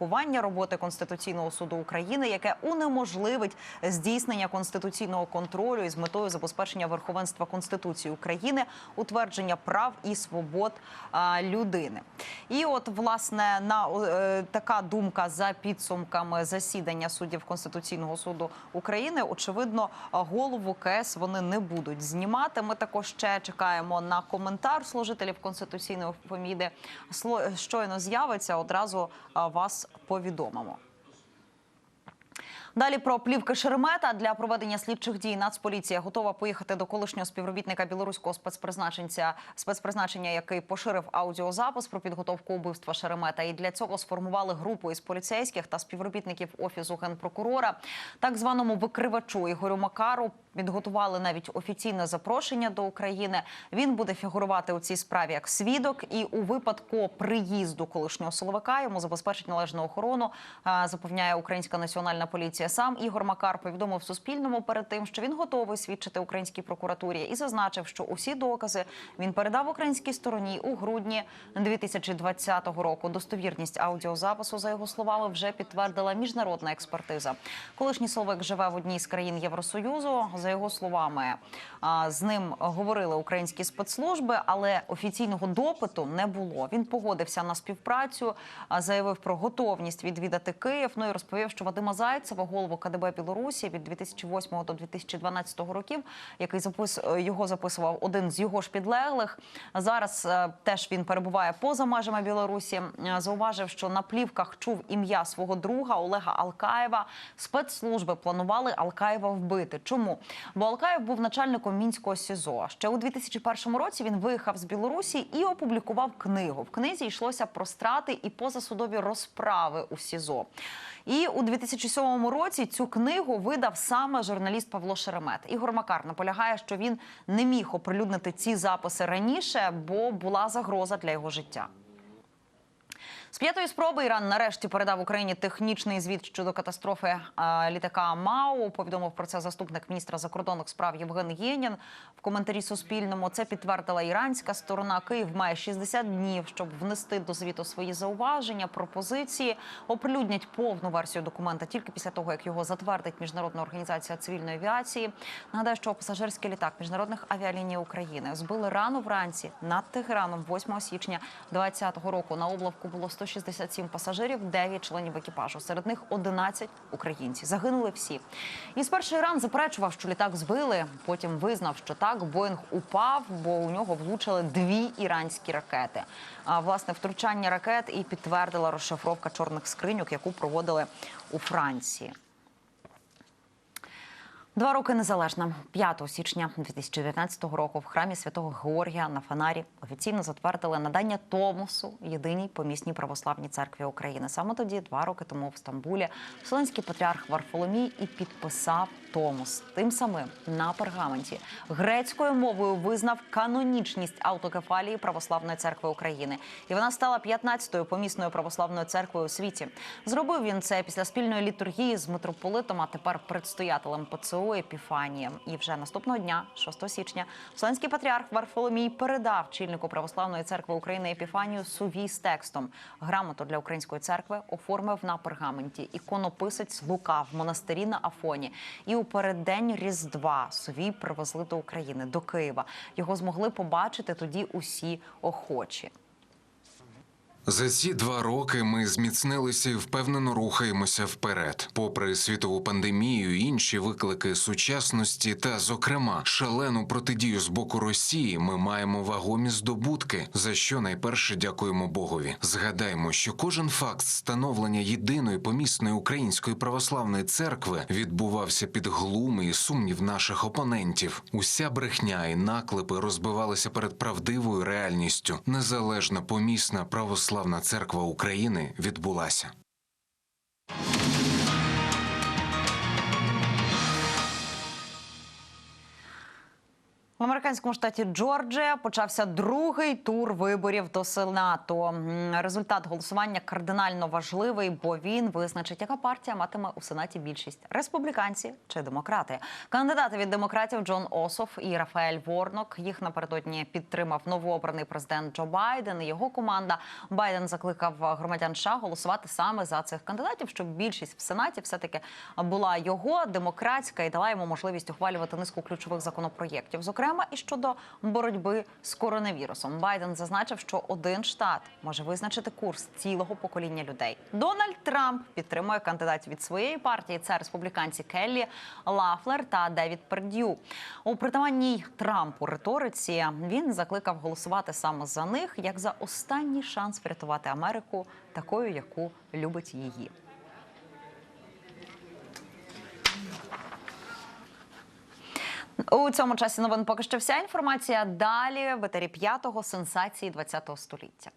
Кування роботи Конституційного суду України, яке унеможливить здійснення конституційного контролю із метою забезпечення верховенства Конституції України, утвердження прав і свобод людини. І от власне на е, така думка за підсумками засідання суддів Конституційного суду України. Очевидно, голову КС вони не будуть знімати. Ми також ще чекаємо на коментар служителів конституційної феміди. Сло- Щойно з'явиться одразу вас повідомимо. Далі про плівки Шеремета для проведення слідчих дій Нацполіція готова поїхати до колишнього співробітника білоруського спецпризначенця спецпризначення, який поширив аудіозапис про підготовку убивства Шеремета. І для цього сформували групу із поліцейських та співробітників офісу генпрокурора. Так званому викривачу Ігорю Макару підготували навіть офіційне запрошення до України. Він буде фігурувати у цій справі як свідок, і у випадку приїзду колишнього силовика йому забезпечить належну охорону. Запевняє Українська національна поліція. Сам Ігор Макар повідомив Суспільному перед тим, що він готовий свідчити українській прокуратурі і зазначив, що усі докази він передав українській стороні у грудні 2020 року. Достовірність аудіозапису, за його словами, вже підтвердила міжнародна експертиза. Колишній силовик живе в одній з країн Євросоюзу. За його словами, з ним говорили українські спецслужби, але офіційного допиту не було. Він погодився на співпрацю, заявив про готовність відвідати Київ. Ну і розповів, що Вадима Зайцева, голову КДБ Білорусі від 2008 до 2012 років, який запис його записував один з його ж підлеглих. Зараз е, теж він перебуває поза межами Білорусі. Е, Зауважив, що на плівках чув ім'я свого друга Олега Алкаєва. Спецслужби планували Алкаєва вбити. Чому? Бо Алкаєв був начальником мінського СІЗО. Ще у 2001 році він виїхав з Білорусі і опублікував книгу. В книзі йшлося про страти і позасудові розправи у СІЗО. І у 2007 році цю книгу видав саме журналіст Павло Шеремет. Ігор Макар наполягає, що він не міг оприлюднити ці записи раніше, бо була загроза для його життя. З п'ятої спроби Іран нарешті передав Україні технічний звіт щодо катастрофи літака МАУ. Повідомив про це заступник міністра закордонних справ Євген Єнін в коментарі Суспільному. Це підтвердила іранська сторона. Київ має 60 днів, щоб внести до звіту свої зауваження, пропозиції. Оприлюднять повну версію документа тільки після того, як його затвердить міжнародна організація цивільної авіації. Нагадаю, що пасажирський літак міжнародних авіаліній України збили рано вранці над Тегераном 8 січня 2020 року. На облавку було 167 пасажирів, 9 членів екіпажу. Серед них 11 українці. Загинули всі. І спершу Іран заперечував, що літак збили. Потім визнав, що так Боїнг упав, бо у нього влучили дві іранські ракети. А власне втручання ракет і підтвердила розшифровка чорних скриньок, яку проводили у Франції. Два роки незалежна 5 січня 2019 року в храмі святого Георгія на Фанарі офіційно затвердили надання Томосу єдиній помісній православній церкві України. Саме тоді, два роки тому, в Стамбулі, Вселенський патріарх Варфоломій і підписав Томос. Тим самим на пергаменті грецькою мовою визнав канонічність автокефалії православної церкви України, і вона стала 15-ю помісною православною церквою у світі. Зробив він це після спільної літургії з митрополитом, а тепер предстоятелем ПЦУ Епіфанієм. І вже наступного дня, 6 січня, Вселенський патріарх Варфоломій передав чільнику православної церкви України Епіфанію сувій з текстом. Грамоту для української церкви оформив на пергаменті іконописець Лука в монастирі на Афоні. І у переддень Різдва Совій привезли до України, до Києва. Його змогли побачити тоді усі охочі. За ці два роки ми зміцнилися і впевнено рухаємося вперед. Попри світову пандемію, інші виклики сучасності та, зокрема, шалену протидію з боку Росії, ми маємо вагомі здобутки, за що найперше дякуємо Богові. Згадаймо, що кожен факт становлення єдиної помісної української православної церкви відбувався під глум і сумнів наших опонентів. Уся брехня і наклепи розбивалися перед правдивою реальністю. Незалежна помісна православна церква України відбулася. В американському штаті Джорджія почався другий тур виборів до Сенату. Результат голосування кардинально важливий, бо він визначить, яка партія матиме у сенаті більшість республіканці чи демократи. Кандидати від демократів Джон Ософ і Рафаель Ворнок. Їх напередодні підтримав новообраний президент Джо Байден. і Його команда Байден закликав громадян США голосувати саме за цих кандидатів, щоб більшість в сенаті все таки була його демократська і дала йому можливість ухвалювати низку ключових законопроєктів, зокрема і щодо боротьби з коронавірусом. Байден зазначив, що один штат може визначити курс цілого покоління людей. Дональд Трамп підтримує кандидатів від своєї партії. Це республіканці Келлі Лафлер та Девід Пердю. У притаманній Трампу риториці він закликав голосувати саме за них як за останній шанс врятувати Америку такою, яку любить її. У цьому часі новин поки що вся інформація. Далі в етері п'ятого сенсації 20 століття.